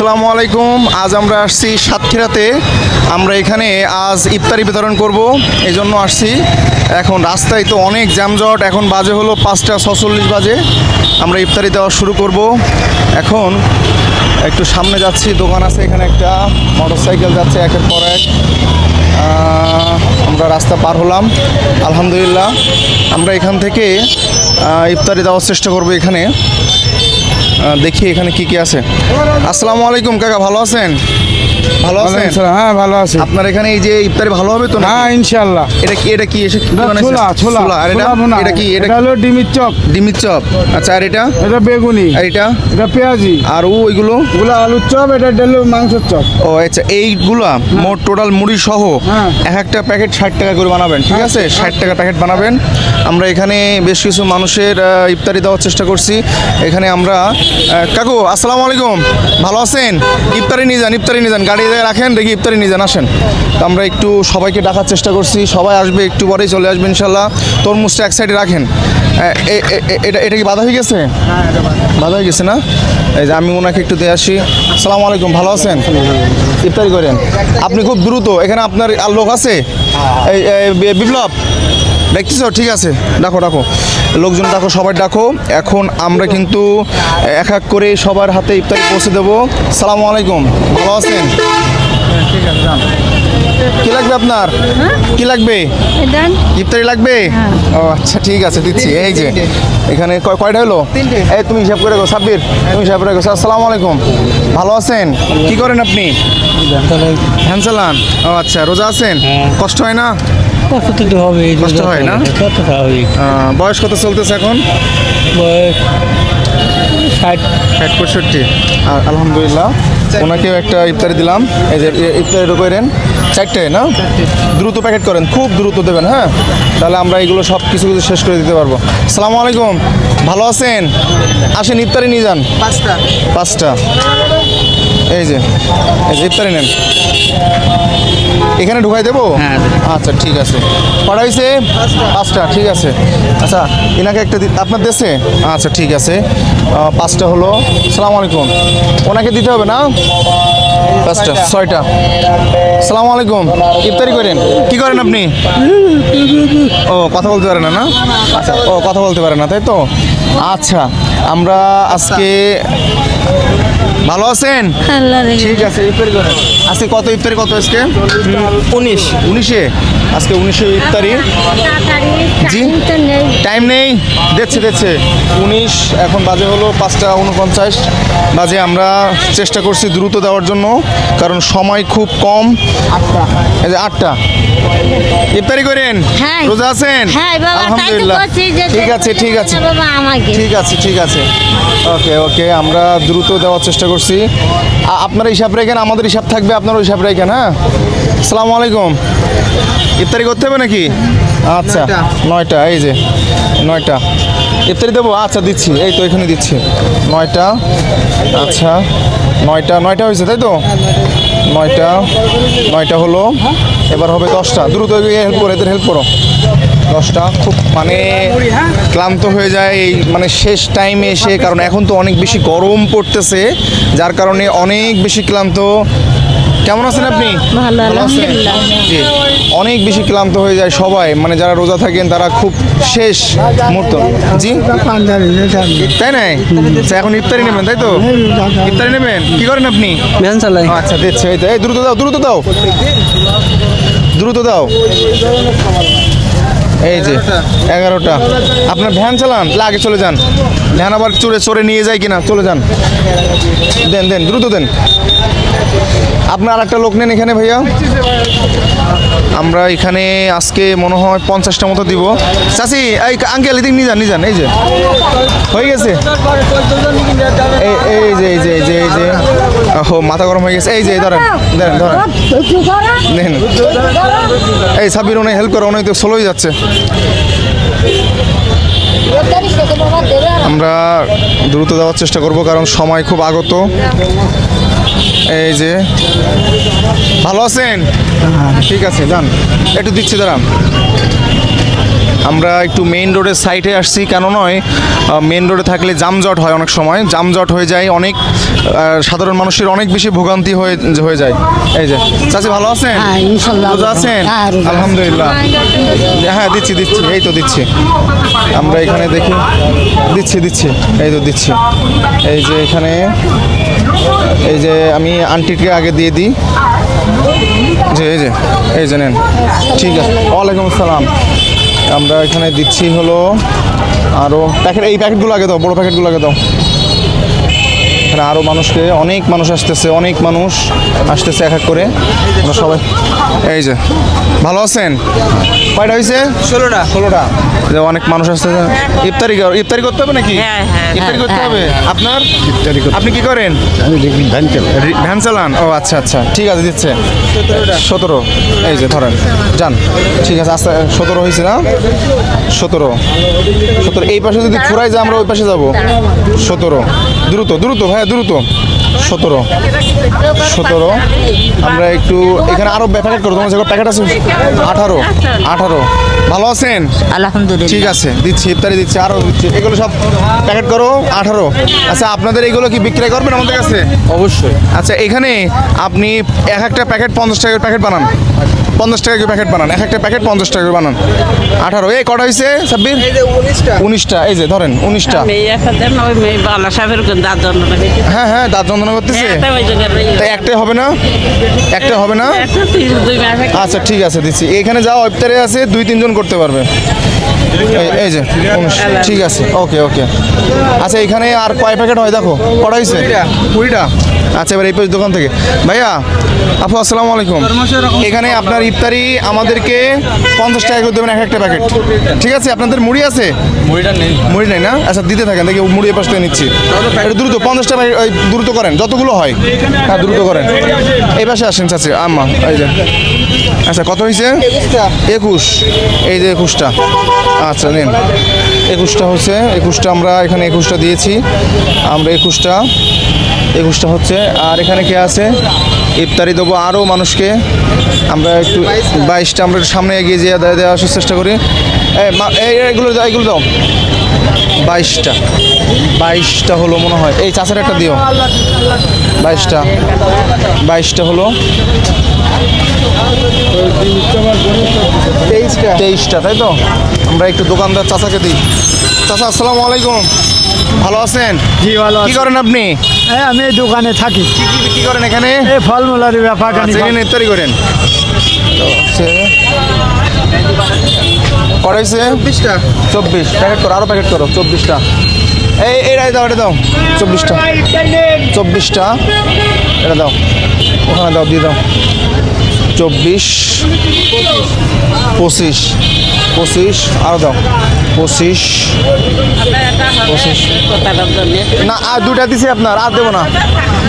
আসসালামু আলাইকুম। আজ আমরা আসছি সাতক্ষীরাতে। আমরা এখানে আজ ইফতারি বিতরণ করব। এই জন্য আসছি। এখন রাস্তায় তো অনেক জ্যামজট এখন বাজে হলো পাঁচটা ছচল্লিশ বাজে। আমরা ইফতারি দেওয়া শুরু করব। এখন একটু সামনে যাচ্ছি। দোকান আছে এখানে একটা। মোটরসাইকেল যাচ্ছে একের পর এক। আমরা রাস্তা পার হলাম। আলহামদুলিল্লাহ। আমরা এখান থেকে ইফতারি দেওয়ার চেষ্টা করব এখানে। দেখি এখানে কি কি আছে। আসসালামু আলাইকুম কাকা ভালো আছেন? ভালো আছেন? হ্যাঁ ভালো আছি। আপনার এখানে এই যে ইফতারি ভালো হবে তো না হ্যাঁ ইনশাল্লাহ এটা কি এটা কি এসে? ছোলা ছোলা। আর এটা? এটা কি এটা হলো ডিমির চপ। ডিমির চপ। আচ্ছা আর এটা? এটা বেগুনি। আর এটা? এটা পেঁয়াজি। আর ও ওইগুলো ওগুলো আলুর চপ এটা হলো মাংসের চপ। ও আচ্ছা এইগুলা মোট টোটাল মুড়ি সহ হ্যাঁ। এক একটা প্যাকেট ষাট টাকা করে বানাবেন ঠিক আছে? ষাট টাকা প্যাকেট বানাবেন। আমরা এখানে বেশ কিছু মানুষের ইফতারি দেওয়ার চেষ্টা করছি। এখানে আমরা কাকু, আসসালামু আলাইকুম। ভালো আছেন? ইফতারি নিয়ে যান, ইফতারি নিয়ে যান। গাড়ি রাখেন, দেখি ইফতারি নিয়ে যান, আসেন। তো আমরা একটু সবাইকে ডাকার চেষ্টা করছি। সবাই আসবে, একটু পরেই চলে আসবে, ইনশাল্লাহ। তরমুজটা এক সাইডে রাখেন। এটা এটা কি বাধা হয়ে গেছে? বাধা হয়ে গেছে না? এই যে আমি ওনাকে একটু দিয়ে আসি। আসসালামু আলাইকুম, ভালো আছেন? ইফতারি করেন। আপনি খুব দ্রুত, এখানে আপনার আর লোক আছে? এই বিপ্লব? দেখতেছো? ঠিক আছে। ডাকো ডাকো লোকজন ডাকো সবাই ডাকো এখন আমরা কিন্তু এক এক করে সবার হাতে ইফতারি পৌঁছে দেবো। সালাম আলাইকুম। ভালো আছেন? কি লাগবে আপনার? কি লাগবে? ইফতারি লাগবে? ও আচ্ছা ঠিক আছে দিচ্ছি। এই যে এখানে কয়টা হলো? এই তুমি হিসাব করে গো সাব্বির। তুমি হিসাব করে গো আসসালামু আলাইকুম। ভালো আছেন? কি করেন আপনি? ধ্যান চালান। ও আচ্ছা রোজা আছেন? কষ্ট হয় না? কষ্ট তো হবে কষ্ট হয় না? কত স্বাভাবিক বয়স কত চলতেছে এখন? বয়স ষাট। ষাট পঁয়ষট্টি। আর আলহামদুলিল্লাহ। ওনাকেও একটা ইফতারি দিলাম। এই যে ই- ইফতারিটা করেন। চারটে না? দ্রুত প্যাকেট করেন খুব দ্রুত দেবেন হ্যাঁ? তাহলে আমরা এগুলো সব কিছু কিছু শেষ করে দিতে পারব। সালামু আলাইকুম। ভালো আছেন? আসেন ইফতারি নিয়ে যান। পাঁচটা। পাঁচটা। এই যে এই যে ইফতারি নেন। এখানে ঢুকাই দেবো? হ্যাঁ। আচ্ছা ঠিক আছে। কটা হয়েছে পাঁচটা ঠিক আছে। আচ্ছা এনাকে একটা দি- আপনার দেশে? আচ্ছা ঠিক আছে। পাঁচটা হলো। সালাম আলাইকুম। ওনাকে দিতে হবে না? পাঁচটা ছয়টা। সালাম আলাইকুম। ইফতারি করেন। কি করেন আপনি? ও কথা বলতে পারেন না না? আচ্ছা ও কথা বলতে পারে না তাই তো? আচ্ছা আমরা আজকে ভালো আছেন? ঠিক আছে ইফতারি করেন। আজকে কত ইফতারি কত আজকে? উনিশ। উনিশে? আজকে উনিশে ইফতারি। জি? টাইম নেই। দেখছে দেখছে উনিশ এখন বাজে হলো পাঁচটা উনপঞ্চাশ বাজে আমরা চেষ্টা করছি দ্রুত দেওয়ার জন্য কারণ সময় খুব কম। এই যে আটটা। ইফতারি করেন? হ্যাঁ। রোজা আছেন? হ্যাঁ আলহামদুলিল্লাহ। ঠিক আছে ঠিক আছে। ঠিক আছে ঠিক আছে। ওকে ওকে আমরা দ্রুত দেওয়ার চেষ্টা করছি। আপনার হিসাব রেখেন আমাদের হিসাব থাকবে আপনার হিসাব রেখেন হ্যাঁ? আসসালামু আলাইকুম। ইফতারি করতে হবে নাকি? আচ্ছা নয়টা এই যে নয়টা। ইফতারি দেবো? আচ্ছা দিচ্ছি। এই তো, এখানে দিচ্ছি। নয়টা। আচ্ছা নয়টা নয়টা হয়েছে, তাই তো? নয়টা নয়টা হলো। এবার হবে দশটা। দ্রুত হেল্প করো, এদের হেল্প করো। দশটা। খুব মানে ক্লান্ত হয়ে যায় এই মানে শেষ টাইমে এসে, কারণ এখন তো অনেক বেশি গরম পড়তেছে, যার কারণে অনেক বেশি ক্লান্ত। কেমন আছেন আপনি? ভালো, আলহামদুলিল্লাহ। জি। অনেক বেশি ক্লান্ত হয়ে যায় সবাই। মানে যারা রোজা থাকেন তারা খুব শেষ মুহূর্ত। জি? তাই নাই? আচ্ছা, এখন ইফতারি নেবেন তাই তো? ইফতারি নেবেন? কি করেন আপনি? ভ্যান চালাই। আচ্ছা দিচ্ছে এই তো। এই দ্রুত দাও দ্রুত দাও। দ্রুত দাও। এই যে এগারোটা। আপনার ভ্যান চালান? তাহলে আগে চলে যান। ভ্যান আবার চড়ে চড়ে নিয়ে যায় কিনা? চলে যান। দেন দেন দ্রুত দেন। আপনার একটা লোক নেন এখানে, ভাইয়া। আমরা এখানে আজকে মনে হয় পঞ্চাশটা মতো দিব। চাষি এই আঙ্কেল এদিক নিয়ে যান নিয়ে যান, এই যে। হয়ে গেছে? এই যে এই যে এই যে এই যে। ও মাথা গরম হয়ে গেছে। এই যে ধরেন ধরেন ধরেন। এই সাবির উনি হেল্প করে উনি তো স্লোই যাচ্ছে। আমরা দ্রুত দেওয়ার চেষ্টা করব, কারণ সময় খুব আগত। এই যে ভালো আছেন? ঠিক আছে যান। একটু দিচ্ছি দাঁড়ান। আমরা একটু মেইন রোডের সাইডে আসছি কেন নয় মেইন রোডে থাকলে যানজট হয় অনেক সময়। যানজট হয়ে যায় অনেক সাধারণ মানুষের অনেক বেশি ভোগান্তি হয়ে হয়ে যায়। এই যে চাচি ভালো আছেন? হ্যাঁ, রোজা আছেন? হ্যাঁ। আলহামদুলিল্লাহ। হ্যাঁ দিচ্ছি দিচ্ছি এই তো দিচ্ছি। আমরা এখানে দেখি দিচ্ছি দিচ্ছি এই তো দিচ্ছি। এই যে এখানে এই যে আমি আন্টিকে আগে দিয়ে দিই। যে এই যে এই যে নেন। ঠিক আছে ওয়ালাইকুম আসসালাম। আমরা এখানে দিচ্ছি হলো আরও প্যাকেট এই প্যাকেটগুলো আগে দাও বড় প্যাকেটগুলো আগে দাও। এখানে আরও মানুষকে অনেক মানুষ আসতেছে অনেক মানুষ আসতেছে এক এক করে। আমরা সবাই এই যে ভালো আছেন? কয়টা হয়েছে ষোলোটা। ষোলোটা। যে অনেক মানুষ আসতেছে। ইফতারি ইফতারি করতে হবে নাকি? হ্যাঁ, হ্যাঁ, ইফতারি হ্যাঁ, করতে হবে। আপনার? ইফতারি করতে আপনি কি করেন? ভ্যান চালান? ও আচ্ছা আচ্ছা। ঠিক আছে দিচ্ছে। সতেরো। এই যে ধরেন। যান। ঠিক আছে আস্তে সতেরো হয়েছে না? সতেরো। সতেরো। এই পাশে যদি ফুরাই যায় আমরা ওই পাশে যাব। সতেরো। দ্রুত দ্রুত ভাইয়া দ্রুত। সতেরো। সতেরো। আমরা একটু এখানে আরও প্যাকেট করো তোমার প্যাকেট আছে? আঠারো। আঠারো। ভালো আছেন? আলহামদুলিল্লাহ। ঠিক আছে দিচ্ছি ইফতারি দিচ্ছি আরও দিচ্ছি। এগুলো সব প্যাকেট করো আঠারো। আচ্ছা আপনাদের এগুলো কি বিক্রয় করবেন আমাদের কাছে? অবশ্যই। আচ্ছা এখানে আপনি এক একটা প্যাকেট পঞ্চাশ টাকার প্যাকেট বানান। পঞ্চাশ টাকা করে প্যাকেট বানান। এক একটা প্যাকেট পঞ্চাশ টাকা করে বানান। আঠারো এই কটা হয়েছে সাব্বির? উনিশটা। এই যে ধরেন উনিশটা। হ্যাঁ হ্যাঁ দাঁত যন্ত্রণা করতেছে। তাই একটাই হবে না? একটা হবে না? আচ্ছা ঠিক আছে দিচ্ছি। এখানে যা ইফতারে আছে দুই তিনজন করতে পারবে। এই- এই যে ঠিক আছে ওকে ওকে। আচ্ছা এখানে আর কয় প্যাকেট হয় দেখো? কটা হয়েছে কুড়িটা। আচ্ছা এবার এই পাশ দোকান থেকে। ভাইয়া আপু আসসালামু আলাইকুম। এখানে আপনার ইফতারি আমাদেরকে পঞ্চাশ টাকা করে দেবেন এক একটা প্যাকেট। ঠিক আছে আপনাদের মুড়ি আছে? মুড়িটা নেই। মুড়ি নেই না? আচ্ছা দিতে থাকেন দেখি মুড়ি এ পাশ থেকে নিচ্ছি। একটু দ্রুত পঞ্চাশটা প্যাকেট ওই দ্রুত করেন যতগুলো হয়। হ্যাঁ দ্রুত করেন। এই পাশে আসেন চাচি আম্মা এই যে। আচ্ছা কত হয়েছে একুশ। এই যে একুশটা। আচ্ছা নিন। একুশটা হচ্ছে, একুশটা আমরা এখানে একুশটা দিয়েছি। আমরা একুশটা একুশটা হচ্ছে। আর এখানে কে আছে? ইফতারি দেবো আরও মানুষকে। আমরা একটু বাইশটা আমরা সামনে এগিয়ে যেয়ে দেওয়া আসার চেষ্টা করি। এগুলো এগুলো দাও। বাইশটা। বাইশটা হলো মনে হয়। এই চাষের একটা দিও। বাইশটা। বাইশটা হলো। তেইশটা। তেইশটা, তাই তো? আমরা একটু দোকানদার চাচাকে দিই। চাচা, আসসালামু আলাইকুম। ভালো আছেন? জি ভালো কি করেন আপনি? হ্যাঁ আমি এই দোকানে থাকি। কি কি বিক্রি করেন এখানে? এই ফলমূলার ব্যাপার এখানে ইফতারি করেন। হয়েছে চব্বিশটা। চব্বিশ। প্যাকেট করো আরও প্যাকেট করো চব্বিশটা। এই এটাই দাও এটা দাও চব্বিশটা। চব্বিশটা এটা দাও ওখানে দাও দিয়ে দাও। চব্বিশ পঁচিশ। পঁচিশ আরও দাও। পঁচিশ। পঁচিশ। না আর দুইটা দিছি আপনার আর দেবো না।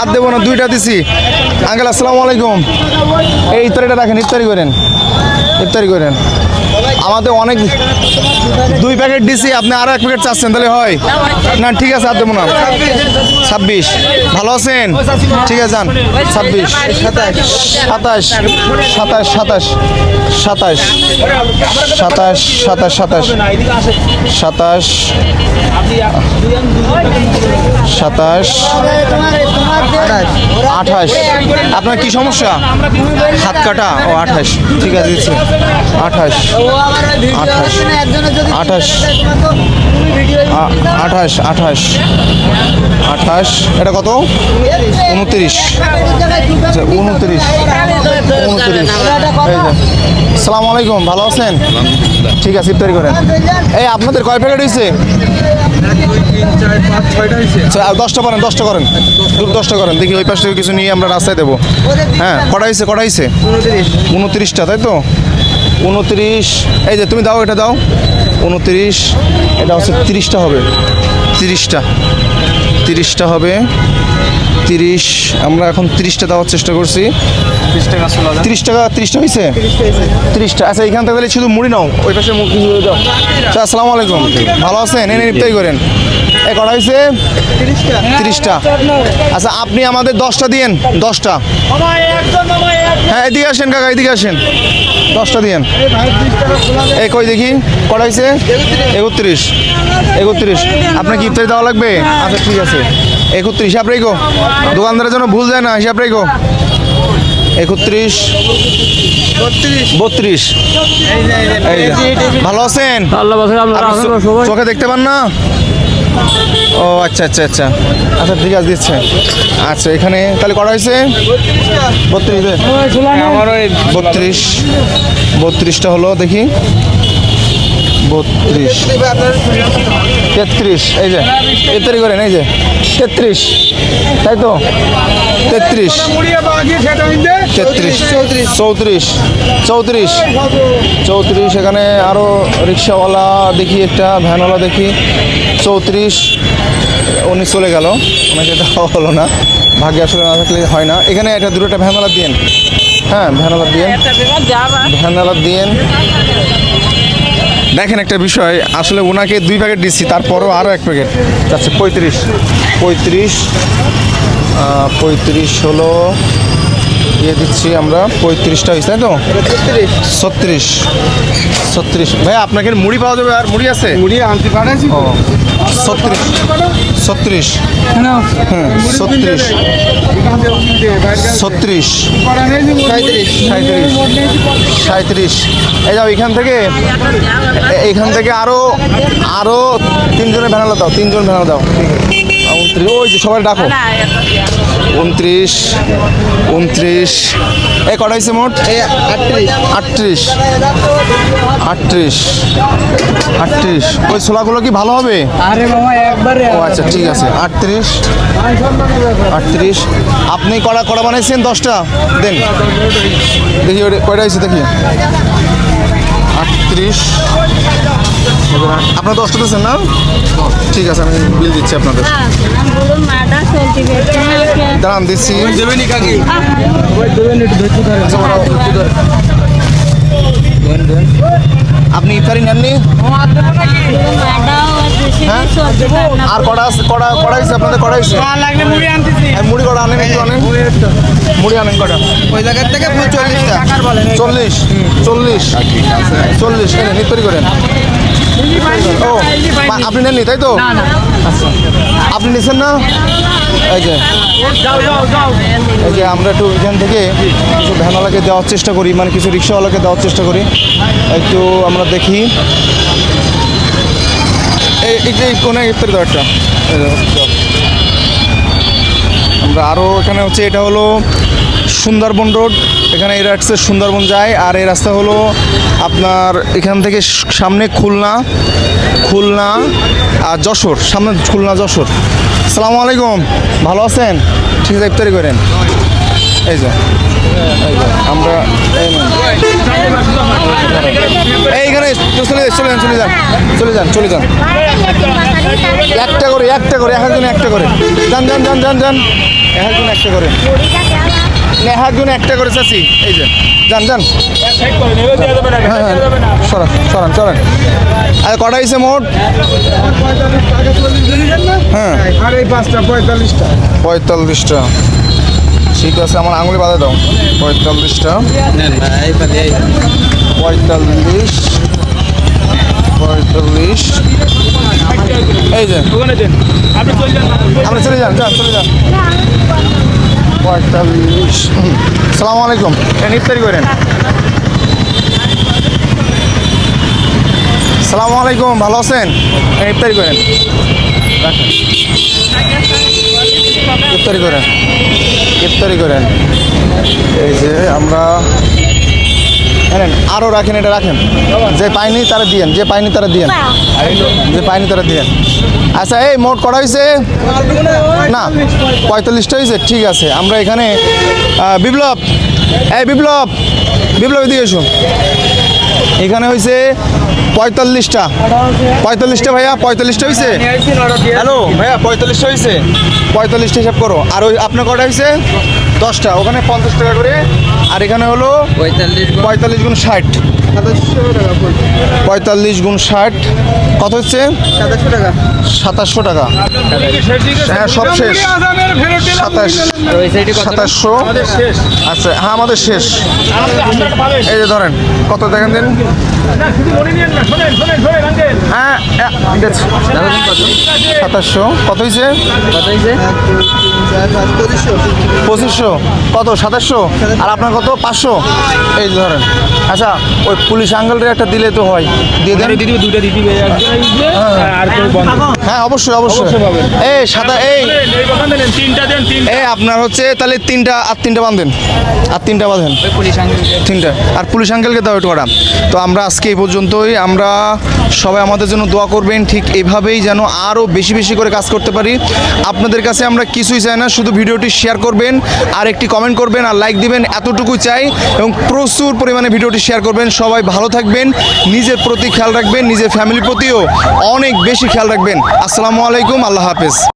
আর দেবো না দুইটা দিছি। আঙ্কেল আসসালামু আলাইকুম। এই ইফতারিটা রাখেন ইফতারি করেন। ইফতারি করেন। আমাদের অনেক দুই প্যাকেট দিছি, আপনি আরও এক প্যাকেট চাচ্ছেন, তাহলে হয়। না, ঠিক আছে, আর দেবো না। ছাব্বিশ। ভালো আছেন? ঠিক আছে, যান। ছাব্বিশ। সাতাশ। সাতাশ সাতাশ। সাতাশ। সাতাশ সাতাশ সাতাশ। সাতাশ। সাতাশ। আঠাশ। আপনার কি সমস্যা? হাত কাটা? ও, আঠাশ। ঠিক আছে আঠাশ। আঠাশ। আঠাশ। আঠাশ আঠাশ। আঠাশ এটা কত? উনত্রিশ। আচ্ছা উনত্রিশ। উনত্রিশ। সালাম আলাইকুম ভালো আছেন? ঠিক আছে ইফতারি করেন। এই আপনাদের কয় প্যাকেট হয়েছে আচ্ছা, আর দশটা করেন দশটা করেন। দশটা করেন দেখি ওই পাশ থেকে কিছু নিয়ে আমরা রাস্তায় দেবো। হ্যাঁ কটা হয়েছে কটা হয়েছে উনত্রিশটা তাই তো? উনত্রিশ। এই যে তুমি দাও, এটা দাও। উনত্রিশ। এটা হচ্ছে তিরিশটা হবে। তিরিশটা। তিরিশটা হবে। তিরিশ আমরা এখন তিরিশটা দেওয়ার চেষ্টা করছি। তিরিশ টাকা তিরিশটা হয়েছে তিরিশটা। আচ্ছা এখান থেকে তাহলে শুধু মুড়ি নাও ওই পাশে দাও। আচ্ছা আসসালামু আলাইকুম। ভালো আছেন? এনে ইফতারি করেন। এ কটা হয়েছে তিরিশটা। আচ্ছা আপনি আমাদের দশটা দিয়েন দশটা। হ্যাঁ এদিকে আসেন কাকা এদিকে আসেন। দশটা দিয়েন। এই কই দেখি? কটা হয়েছে একত্রিশ। একত্রিশ। আপনার কি ইফতারি দেওয়া লাগবে? আচ্ছা ঠিক আছে। একত্রিশ হিসাব রেখো। দোকানদারের জন্য ভুল যায় না হিসাব রেখো। একত্রিশ বত্রিশ। ভালো আছেন? চোখে দেখতে পান না? ও আচ্ছা আচ্ছা আচ্ছা। আচ্ছা ঠিক আছে দিচ্ছে। আচ্ছা এখানে তাহলে করা হয়েছে? বত্রিশ। বত্রিশটা হলো দেখি। বত্রিশ। তেত্রিশ এই যে তেত্রিশ করেন এই যে তেত্রিশ তাই তো? তেত্রিশ। তেত্রিশ চৌত্রিশ চৌত্রিশ চৌত্রিশ এখানে আরও রিক্সাওয়ালা দেখি একটা ভ্যানওয়ালা দেখি চৌত্রিশ উনি চলে গেল। ওনাকে দেওয়া হলো না ভাগ্যে আসলে না থাকলে হয় না। এখানে একটা দুটোটা ভ্যানওয়ালা দিয়েন। হ্যাঁ ভ্যানওয়ালা দিয়েন। বিভাগ ভ্যানওয়ালা দিয়েন। দেখেন একটা বিষয় আসলে ওনাকে দুই প্যাকেট দিচ্ছি তারপরও আরও এক প্যাকেট আচ্ছা পঁয়ত্রিশ। পঁয়ত্রিশ পঁয়ত্রিশ হলো দিয়ে দিচ্ছি আমরা পঁয়ত্রিশটা হয়েছে তাই তো? ছত্রিশ। ছত্রিশ। ভাই আপনাকে মুড়ি পাওয়া যাবে আর মুড়ি আছে? মুড়ি আনতে পারেছি। ও ছত্রিশ। ছত্রিশ। হ্যাঁ ছত্রিশ। ছত্রিশ। সাঁত্রিশ সাঁত্রিশ এই যাও এখান থেকে। এখান থেকে আরও আরও তিনজনের ভ্যানালা দাও তিনজন ভ্যানালা দাও। উনত্রিশ ওই যে সবাই ডাকো। উনত্রিশ উনত্রিশ। এ কটা হয়েছে মোট? আটত্রিশ। আটত্রিশ। আটত্রিশ। ওই ছোলাগুলো কি ভালো হবে? ও আচ্ছা ঠিক আছে। আটত্রিশ। আটত্রিশ। আপনি কড়া কড়া বানাইছেন? দশটা? দেন। দেখি কয়টা হয়েছে দেখি। আটত্রিশ আপনার দশটা দিচ্ছেন না? ঠিক আছে আমি বিল দিচ্ছি আপনাদের। দাঁড়ান দিচ্ছি। দেবেনি কাকি? আচ্ছা, আপনি ইফতারি নেননি? হ্যাঁ? আর কড়া আছে কড়া কড়া হয়েছে আপনাদের কড়া হয়েছে? লাগলে মুড়ি আনতেছি। এই মুড়ি কটা আনেন একটু আনেন। মুড়ি আনেন কটা ওই জায়গার থেকে চল্লিশটা। চল্লিশ চল্লিশ চল্লিশ। এর নিতরি করেন। ও আপনি নেননি তাই তো? আচ্ছা আপনি নিছেন না? এই যে। এই যে আমরা একটু এখান থেকে কিছু ভ্যানওয়ালাকে দেওয়ার চেষ্টা করি মানে কিছু রিক্সাওয়ালাকে দেওয়ার চেষ্টা করি। একটু আমরা দেখি। এই কোনে ইফতারি দাও একটা আমরা আরও এখানে হচ্ছে, এটা হলো সুন্দরবন রোড। এখানে এই রাস্তা সুন্দরবন যায়, আর এই রাস্তা হলো আপনার এখান থেকে সামনে খুলনা। খুলনা আর যশোর, সামনে খুলনা, যশোর। সালামু আলাইকুম। ভালো আছেন? ঠিক আছে, ইফতারি করেন। এই যে আমরা। এইখানে চলে চলে যান চলে যান চলে যান চলে যান। একটা করে একটা করে, এক একজন একটা করে। যান যান যান যান যান। এক একজন একটা করে। একজন একটা করে চাচ্ছি এই যে যান যান। হ্যাঁ হ্যাঁ। সরান সরান সরান। আর কটা হয়েছে মোট? হ্যাঁ। আর এই পাঁচটা পঁয়তাল্লিশটা। পঁয়তাল্লিশটা ঠিক আছে আমার আঙুলে বাধা দাও। পঁয়তাল্লিশটা। পঁয়তাল্লিশ। পঁয়তাল্লিশ। এই যে। আপনি চলে যান। চলে যান যান চলে যান। পঁয়তাল্লিশ সালাম আলাইকুম ইফতারি করেন। সালাম আলাইকুম, ভালো আছেন? ইফতারি করেন। ইফতারি করেন। ইফতারি করেন। এই যে আমরা নেন আরও রাখেন, এটা রাখেন। যে পাইনি তারা দিয়েন, যে পাইনি তারা দিয়েন। যে পাইনি তারা দিয়েন। আচ্ছা এই মোট করা হয়েছে না, পঁয়তাল্লিশটা হয়েছে ঠিক আছে। আমরা এখানে বিপ্লব, এই বিপ্লব বিপ্লব, এদিকে এসো। এখানে হয়েছে পঁয়তাল্লিশটা। পঁয়তাল্লিশটা ভাইয়া, পঁয়তাল্লিশটা হয়েছে হ্যালো, ভাইয়া, পঁয়তাল্লিশটা হয়েছে পঁয়তাল্লিশটা হিসাব করো। আর ওই, আপনার কটা হয়েছে দশটা। ওখানে পঞ্চাশ টাকা করে আর এখানে হলো পঁয়তাল্লিশ গুণ। ষাট। পঁয়তাল্লিশ গুণ ষাট। কত হচ্ছে? সাতাশশো টাকা। হ্যাঁ সব শেষ। সাতাশ। সাতাশশো। আচ্ছা হ্যাঁ আমাদের শেষ। এই যে ধরেন কত দেখেন দিন? হ্যাঁ সাতাশশো। কত হয়েছে? পঁচিশশো। কত? সাতাশশো? আর আপনার কত? পাঁচশো? এই যে ধরেন। আচ্ছা ওই পুলিশ আঙ্গেলটা একটা দিলে তো হয়। দিয়ে দেন। দিদি দুইটা দিদি আর হ্যাঁ অবশ্যই অবশ্যই। এই সাদা এই। এই তিনটা দেন এই আপনার হচ্ছে তাহলে তিনটা আর তিনটা বাঁধেন। আর তিনটা বাঁধেন। তিনটা। আর পুলিশ আঙ্কেলকে দাও একটু করা তো আমরা আজকে এই পর্যন্তই। আমরা সবাই আমাদের জন্য দোয়া করবেন। ঠিক এভাবেই যেন আরও বেশি বেশি করে কাজ করতে পারি। আপনাদের কাছে আমরা কিছুই চাই না, শুধু ভিডিওটি শেয়ার করবেন, আর একটি কমেন্ট করবেন, আর লাইক দিবেন এতটুকু চাই। এবং প্রচুর পরিমাণে ভিডিওটি শেয়ার করবেন। সবাই ভালো থাকবেন, নিজের প্রতি খেয়াল রাখবেন, নিজের ফ্যামিলির প্রতিও অনেক বেশি খেয়াল রাখবেন। আসসালামু আলাইকুম, আল্লাহ হাফেজ।